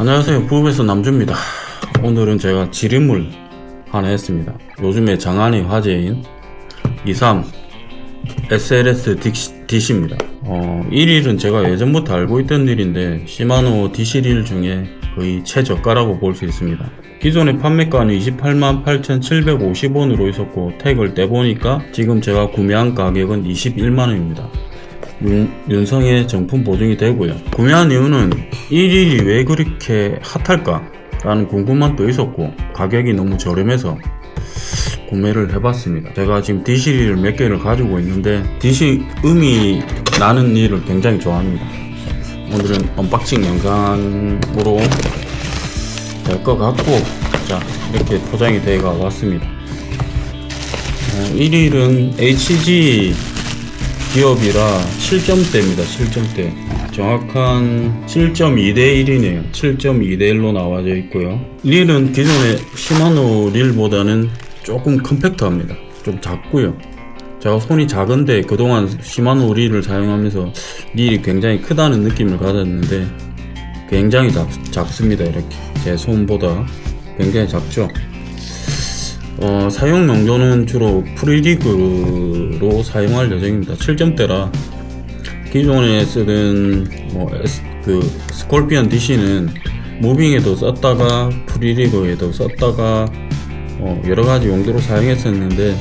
안녕하세요. 부업에서 남주입니다. 오늘은 제가 지름을 하나 했습니다. 요즘에 장안의 화제인 23 SLS DC입니다. 어, 1일은 제가 예전부터 알고 있던 일인데 시마노 DC1 중에 거의 최저가라고 볼 수 있습니다. 기존의 판매가는 28만 8,750원으로 있었고 택을 떼보니까 지금 제가 구매한 가격은 21만원입니다 윤, 윤성의 정품 보증이 되고요. 구매한 이유는 1일이 왜 그렇게 핫할까? 라는 궁금함도 있었고 가격이 너무 저렴해서 구매를 해봤습니다. 제가 지금 DC를 몇 개를 가지고 있는데 DC 음이 나는 일을 굉장히 좋아합니다. 오늘은 언박싱 영상으로 될 것 같고 자 이렇게 포장이 되어 왔습니다. 어, 1일은 HG 기업이라 7점대입니다. 7점대. 정확한 7.2대 1이네요. 7.2대 1로 나와져 있고요. 릴은 기존의 시마노 릴보다는 조금 컴팩트합니다. 좀 작고요. 제가 손이 작은데 그동안 시마노 릴을 사용하면서 릴이 굉장히 크다는 느낌을 가졌는데 굉장히 작, 작습니다. 이렇게 제 손보다 굉장히 작죠. 어, 사용 용도는 주로 프리리그로 사용할 예정입니다. 7점대라 기존에 쓰던 뭐 S, 그 스콜피언 DC는 무빙에도 썼다가 프리리그에도 썼다가 어, 여러 가지 용도로 사용했었는데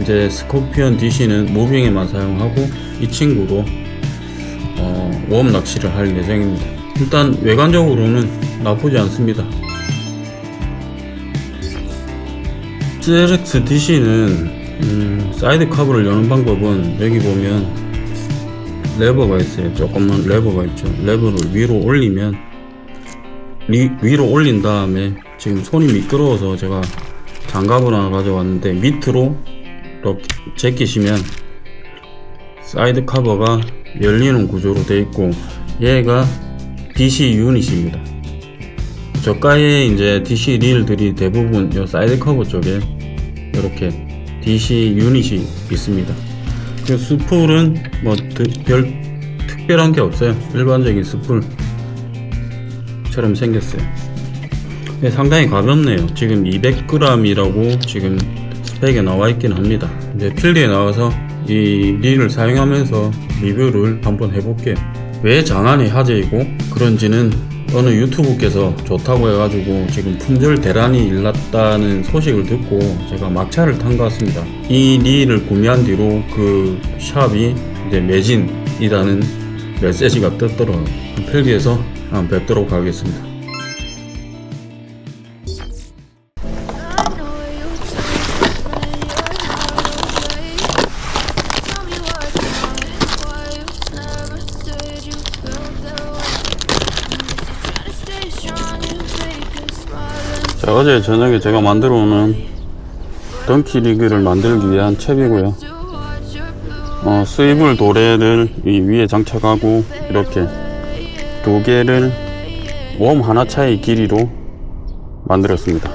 이제 스콜피언 DC는 무빙에만 사용하고 이 친구로 어, 웜 낚시를 할 예정입니다. 일단 외관적으로는 나쁘지 않습니다. CLX DC는 음, 사이드 커브를 여는 방법은 여기 보면 레버가 있어요. 조금만 레버가 있죠. 레버를 위로 올리면 리, 위로 올린 다음에 지금 손이 미끄러워서 제가 장갑을 하나 가져왔는데 밑으로 이렇게 제끼시면 사이드 커버가 열리는 구조로 되어 있고 얘가 DC 유닛입니다. 저가의 이제 DC 릴들이 대부분 이 사이드 커버 쪽에 이렇게 DC 유닛이 있습니다. 그 스풀은 뭐 별 특별한 게 없어요. 일반적인 스풀처럼 생겼어요. 네, 상당히 가볍네요. 지금 200g이라고 지금 스펙에 나와 있긴 합니다. 이제 필드에 나와서 이 릴을 사용하면서 리뷰를 한번 해볼게요. 왜 장안이 화제이고 그런지는 어느 유튜브께서 좋다고 해가지고 지금 품절 대란이 일났다는 소식을 듣고 제가 막차를 탄 것 같습니다. 이 릴을 구매한 뒤로 그 샵이 이제 매진이라는 메시지가 떴더라고요. 필기에서 한번 뵙도록 하겠습니다. 어제 저녁에 제가 만들어 놓은 덩키 리그를 만들기 위한 챕이고요. 어, 스위블 도래를 이 위에 장착하고 이렇게 두 개를 웜 하나 차이 길이로 만들었습니다.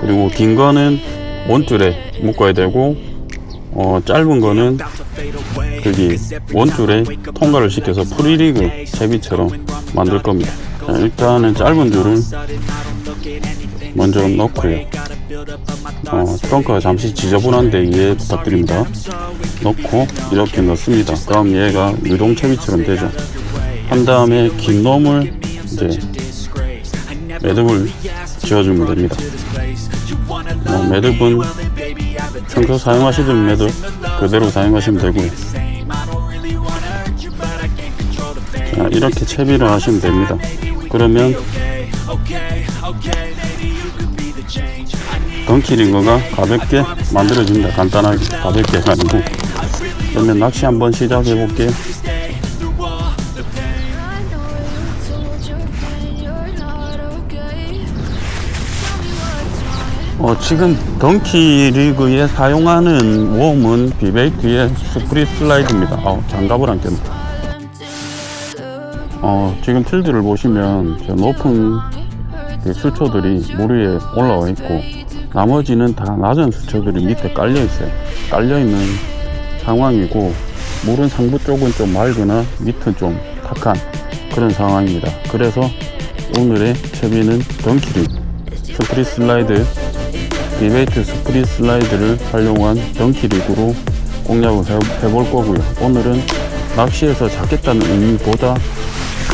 그리고 긴 거는 원줄에 묶어야 되고 어, 짧은 거는 여기 원줄에 통과를 시켜서 프리리그 채비처럼 만들 겁니다. 자, 일단은 짧은 줄을 먼저 넣고요. 어, 트렁크가 잠시 지저분한데 이해 부탁드립니다. 넣고 이렇게 넣습니다. 다음 얘가 유동 채비처럼 되죠. 한 다음에 긴 놈을 이제 매듭을 지어주면 됩니다. 어, 매듭은 평소 사용하시던 매듭 그대로 사용하시면 되고요. 자, 이렇게 채비를 하시면 됩니다. 그러면 덩키링거가 가볍게 만들어집니다. 간단하게 가볍게 해가지고 그러면 낚시 한번 시작해 볼게요. 어, 지금 덩키 리그에 사용하는 웜은 비베이트의 스프릿 슬라이드입니다. 어, 장갑을 안 꼈네. 어, 지금 필드를 보시면 저 높은 그 수초들이 물 위에 올라와 있고 나머지는 다 낮은 수초들이 밑에 깔려 있어요. 깔려 있는 상황이고 물은 상부 쪽은 좀 맑으나 밑은 좀 탁한 그런 상황입니다. 그래서 오늘의 채비는 덩키리 스프리 슬라이드 디베이트 스프리 슬라이드를 활용한 덩키릭으로 공략을 해- 해볼 거고요. 오늘은 낚시에서 잡겠다는 의미보다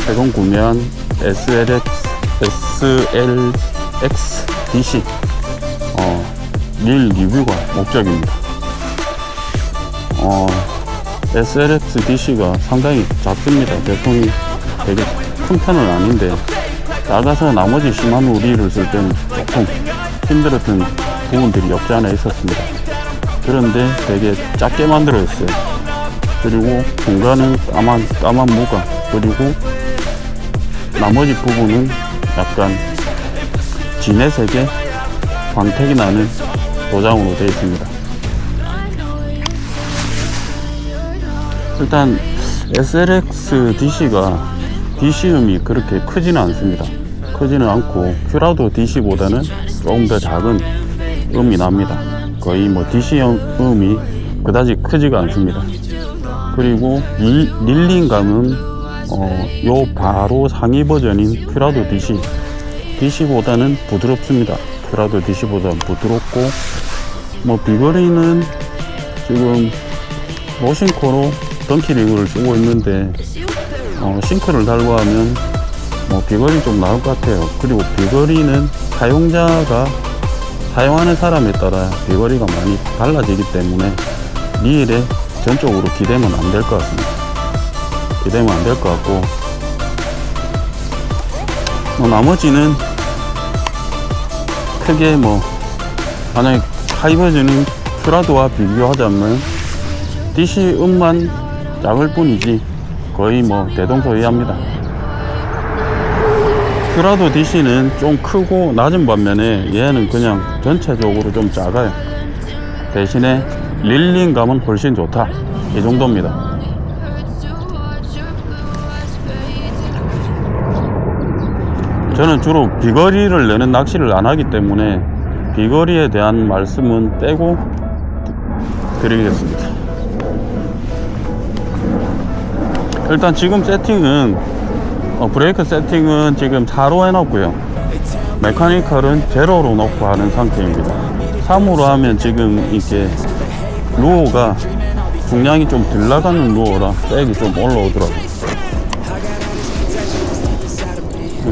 최근 구매한 SLX, SLX DC 어, 릴 리뷰가 목적입니다. 어, SLX DC가 상당히 작습니다. 제품이 되게 큰 편은 아닌데 작아서 나머지 시마노 릴을 쓸 때는 조금 힘들었던 부분들이 없지 않아 있었습니다. 그런데 되게 작게 만들어졌어요. 그리고 공간은 까만, 까만 무가 그리고 나머지 부분은 약간 진해색의 광택이 나는 도장으로 되어 있습니다. 일단 SLX DC가 DC음이 그렇게 크지는 않습니다. 크지는 않고 큐라도 DC보다는 조금 더 작은 음이 납니다. 거의 뭐 DC 음이 그다지 크지가 않습니다. 그리고 릴, 릴링감은 어, 요 바로 상위 버전인 큐라도 DC DC보다는 부드럽습니다. 큐라도 DC보다는 부드럽고 뭐 비거리는 지금 모신코로 덩키링을 쓰고 있는데 어, 싱크를 달고 하면 뭐 비거리 좀 나올 것 같아요. 그리고 비거리는 사용자가 사용하는 사람에 따라 비거리가 많이 달라지기 때문에 리일에 전적으로 기대면 안 될 것 같습니다. 기대면 안 될 것 같고 뭐 나머지는 크게 뭐 만약에 하이버즈는 큐라도와 비교하자면 DC 음만 작을 뿐이지 거의 뭐 대동소이합니다. 큐라도 DC는 좀 크고 낮은 반면에 얘는 그냥 전체적으로 좀 작아요. 대신에 릴링감은 훨씬 좋다. 이 정도입니다. 저는 주로 비거리를 내는 낚시를 안 하기 때문에 비거리에 대한 말씀은 빼고 드리겠습니다. 일단 지금 세팅은 어, 브레이크 세팅은 지금 4로 해놨고요. 메카니컬은 제로로 놓고 하는 상태입니다. 3으로 하면 지금 이렇게 루어가 중량이 좀 덜 나가는 루어라 백이 좀 올라오더라고요.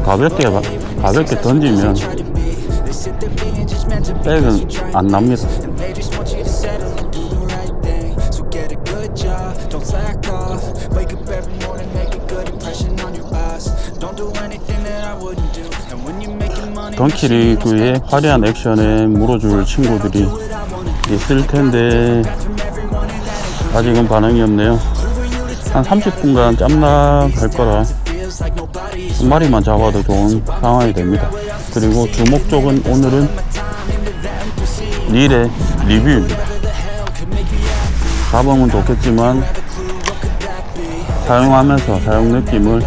가볍게 가- 가볍게 던지면 백은 안 납니다. Money, 덩키리 그의 화려한 액션에 물어줄 친구들이 있을 텐데 아직은 반응이 없네요. 한 30분간 짬락 할 거라 한 마리만 잡아도 좋은 상황이 됩니다. 그리고 주목적은 오늘은 릴의 리뷰입니다. 가방은 좋겠지만 사용하면서 사용 느낌을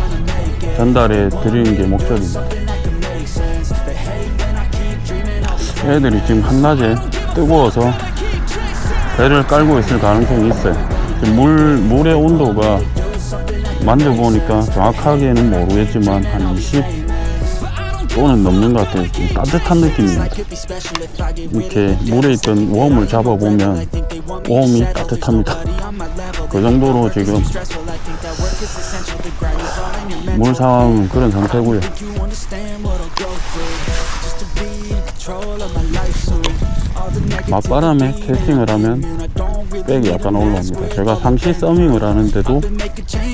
전달해 드리는 게 목적입니다. 애들이 지금 한낮에 뜨거워서 배를 깔고 있을 가능성이 있어요. 물, 물의 온도가 만져보니까 정확하게는 모르겠지만 한 20 또는 넘는 것 같아요. 좀 따뜻한 느낌입니다. 이렇게 물에 있던 웜을 잡아보면 웜이 따뜻합니다. 그 정도로 지금 물 상황은 그런 상태고요. 맞바람에 캐스팅을 하면 백이 약간 올라옵니다. 제가 상시 서밍을 하는데도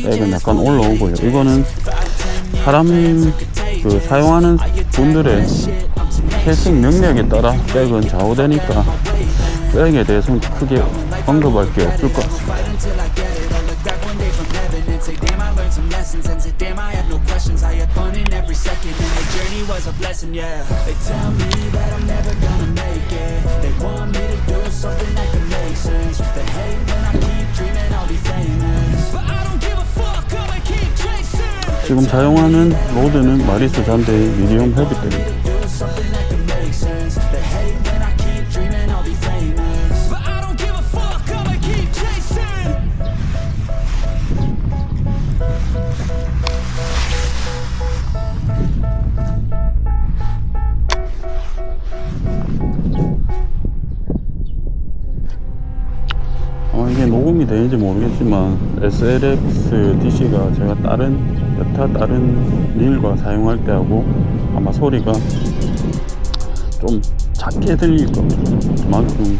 백은 약간 올라오고요. 이거는 사람 그 사용하는 분들의 캐스팅 능력에 따라 백은 좌우되니까 백에 대해서는 크게 언급할 게 없을 것 같습니다. 지금 사용하는 로드는 마리스 잔데의 미디엄 헤비급입니다. 어, 녹음이 되는지 모르겠지만 SLX DC가 제가 다른 여타 다른 릴과 사용할 때하고 아마 소리가 좀 작게 들릴 겁니다. 그만큼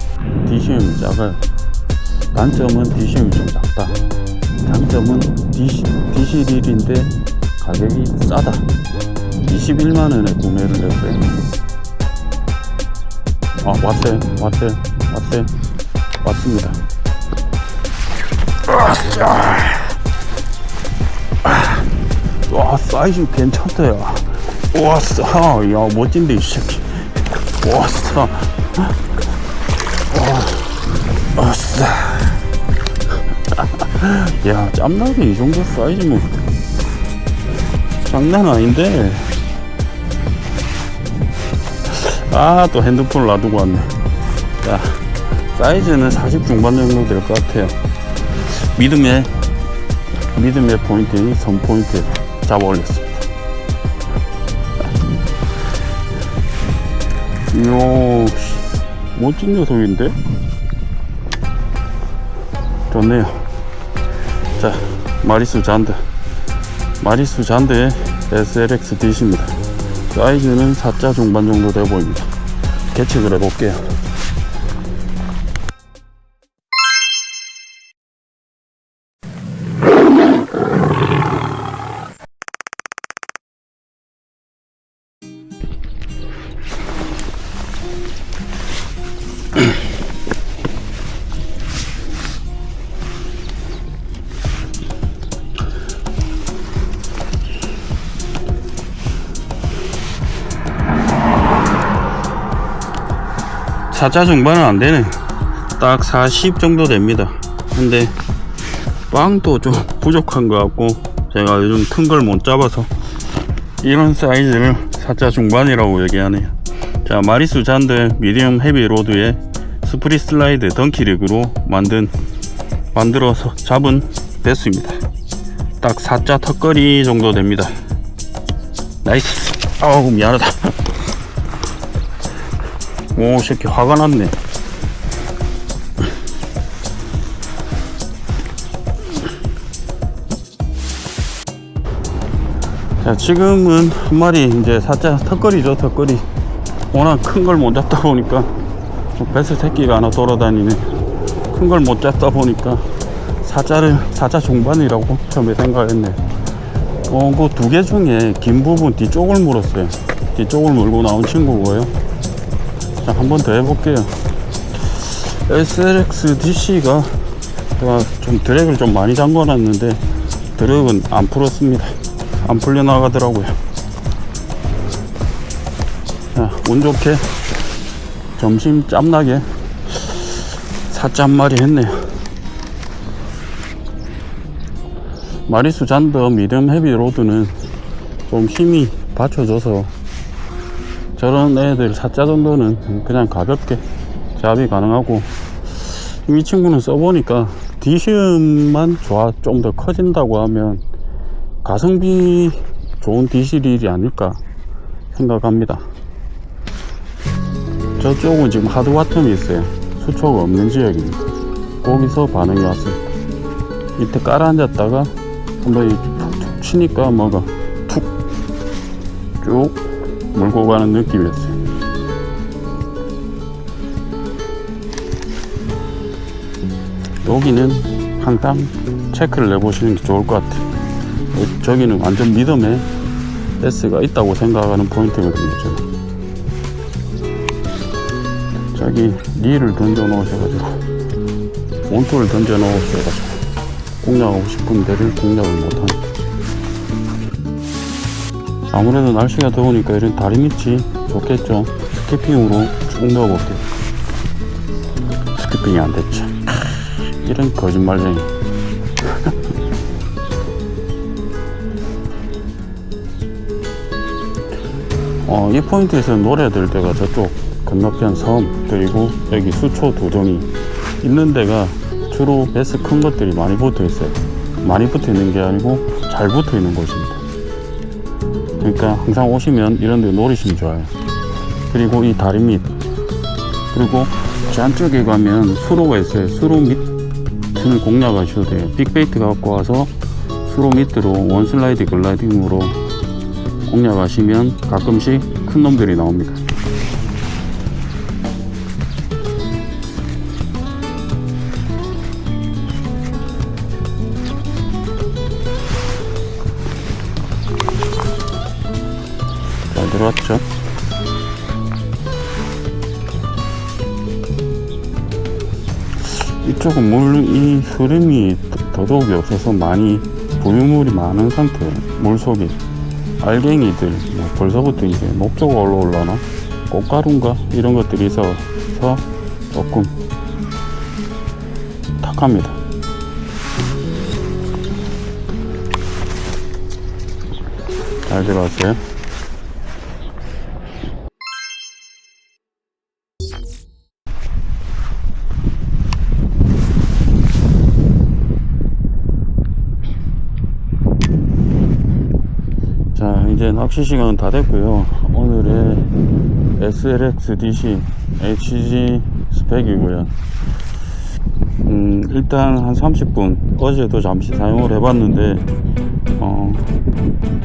DC음이 작아요. 단점은 DC음이 좀 작다. 장점은 DC, DC 릴인데 가격이 싸다. 21만원에 구매를 했어요. 아, 왔어요. 왔어요. 왔어요. 왔습니다. 와, 사이즈 괜찮다, 야. 와, 싸. 야, 멋진데, 이 새끼. 와, 싸. 와, 와, 싸. 야, 짬나게 이 정도 사이즈면 장난 아닌데. 아, 또 핸드폰을 놔두고 왔네. 자, 사이즈는 40 중반 정도 될 것 같아요. 믿음의, 믿음의 포인트인 선 포인트 잡아 올렸습니다. 이야, 씨, 멋진 녀석인데? 좋네요. 자, 마리수 잔드. 마리수 잔드의 SLX D입니다. 사이즈는 4자 중반 정도 돼 보입니다. 계측을 해볼게요. 사자 중반은 안 되네. 딱 40 정도 됩니다. 근데 빵도 좀 부족한 것 같고 제가 요즘 큰 걸 못 잡아서 이런 사이즈를 4자 중반이라고 얘기하네요. 자 마리수 잔드 미디엄 헤비 로드에 스프리 슬라이드 덩키릭으로 만든 만들어서 잡은 배수입니다. 딱 4자 턱걸이 정도 됩니다. 나이스. 아우 미안하다. 오, 새끼 화가 났네. 자, 지금은 한 마리 이제 사자 턱걸이죠, 턱걸이. 워낙 큰 걸 못 잡다 보니까 배스 새끼가 하나 돌아다니네. 큰 걸 못 잡다 보니까 사자를 사자 중반이라고 처음에 생각했네. 어, 그두 개 중에 긴 부분 뒤쪽을 물었어요. 뒤쪽을 물고 나온 친구고요. 자, 한 번 더 해볼게요. SLX DC가 제가 좀 드랙을 좀 많이 잠궈놨는데 드랙은 안 풀었습니다. 안 풀려 나가더라고요. 자, 운 좋게 점심 짬나게 사자 한 마리 했네요. 마리수 잔더 미디엄 헤비 로드는 좀 힘이 받쳐줘서 저런 애들 사자 정도는 그냥 가볍게 잡이 가능하고 이 친구는 써보니까 디시음만 좋아 좀 더 커진다고 하면 가성비 좋은 디시릴이 아닐까 생각합니다. 저쪽은 지금 하드 와텀이 있어요. 수초가 없는 지역입니다 거기서 반응이 왔습니다 밑에 깔아 앉았다가 한번 툭툭 치니까 뭐가 툭 쭉 물고 가는 느낌이었어요. 여기는 항상 체크를 내보시는 게 좋을 것 같아요. 어, 저기는 완전 믿음에 S가 있다고 생각하는 포인트거든요. 저는. 저기 리를 던져 놓으셔가지고 원투를 던져 놓으셔가지고 공략하고 싶은 데를 공략을 못하는 아무래도 날씨가 더우니까 이런 다리 밑이 좋겠죠. 스키핑으로 쭉 넣어볼게요. 스키핑이 안 됐죠. 이런 거짓말쟁이. 어, 이 포인트에서 노래 들 때가 저쪽 건너편 섬 그리고 여기 수초 두덩이 있는 데가 주로 베스 큰 것들이 많이 붙어 있어요. 많이 붙어 있는 게 아니고 잘 붙어 있는 곳입니다. 그러니까 항상 오시면 이런 데 노리시면 좋아요. 그리고 이 다리 밑. 그리고 저 안쪽에 가면 수로가 있어요. 수로 있으면 공략하셔도 돼요. 빅베이트 갖고 와서 수로 밑으로 원슬라이드 글라이딩으로 공략하시면 가끔씩 큰 놈들이 나옵니다. 잘 들어왔죠? 이쪽은 물, 이 흐름이 더- 더더욱이 없어서 많이 부유물이 많은 상태예요. 물 속에. 알갱이들, 뭐 벌써부터 이제 목조가 올라올라나? 꽃가루인가? 이런 것들이 있어서 조금 탁합니다. 잘 들어왔어요? 낚시 시간은 다 됐고요. 오늘의 SLX DC HG 스펙이고요. 음, 일단 한 30분 어제도 잠시 사용을 해봤는데 어,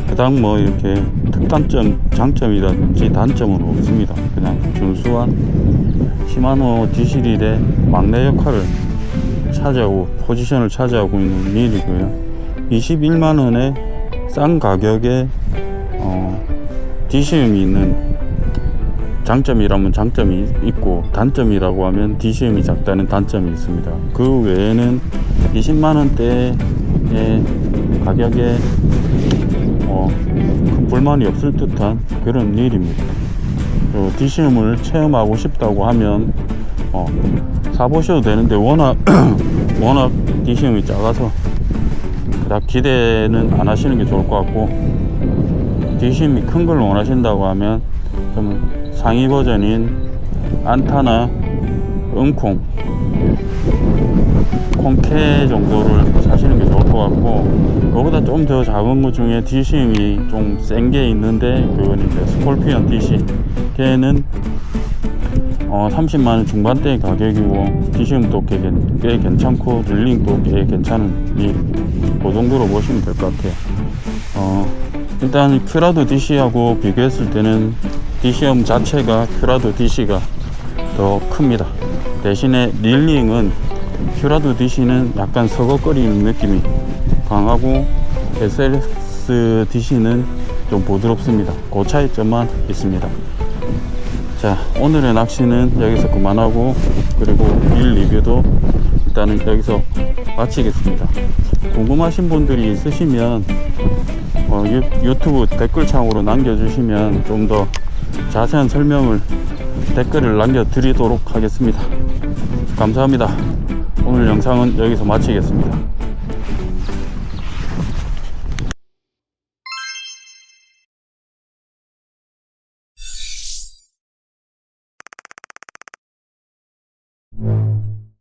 그닥 뭐 이렇게 특단점 장점이라든지 단점은 없습니다. 그냥 준수한 시마노 디시릴의 막내 역할을 차지하고 포지션을 차지하고 있는 릴이고요. 21만원에 싼 가격에 어, DC음이 있는 장점이라면 장점이 있고 단점이라고 하면 DC음이 작다는 단점이 있습니다. 그 외에는 20만 원대의 가격에 어, 큰 불만이 없을 듯한 그런 일입니다. 그리고 DC음을 체험하고 싶다고 하면 어, 사보셔도 되는데 워낙 워낙 DC음이 작아서 그닥 기대는 안 하시는 게 좋을 것 같고 DCM이 큰 걸 원하신다고 하면 좀 상위 버전인 안타나 은콩 콩캐 정도를 사시는 게 좋을 것 같고 그거보다 좀 더 작은 것 중에 DCM이 좀 센 게 있는데 그건 이제 스콜피언 DC 걔는 어, 30만원 중반대 가격이고 DCM도 꽤, 괜- 꽤 괜찮고 릴링도 꽤 괜찮은 이그 정도로 보시면 될 것 같아요. 어, 일단 큐라도 DC하고 비교했을 때는 DCM 자체가 큐라도 DC가 더 큽니다. 대신에 릴링은 큐라도 DC는 약간 서걱거리는 느낌이 강하고 SLS DC는 좀 부드럽습니다. 그 차이점만 있습니다. 자 오늘의 낚시는 여기서 그만하고 그리고 일 리뷰도 일단은 여기서 마치겠습니다. 궁금하신 분들이 있으시면 어, 유, 유튜브 댓글창으로 남겨주시면 좀 더 자세한 설명을 댓글을 남겨드리도록 하겠습니다. 감사합니다. 오늘 영상은 여기서 마치겠습니다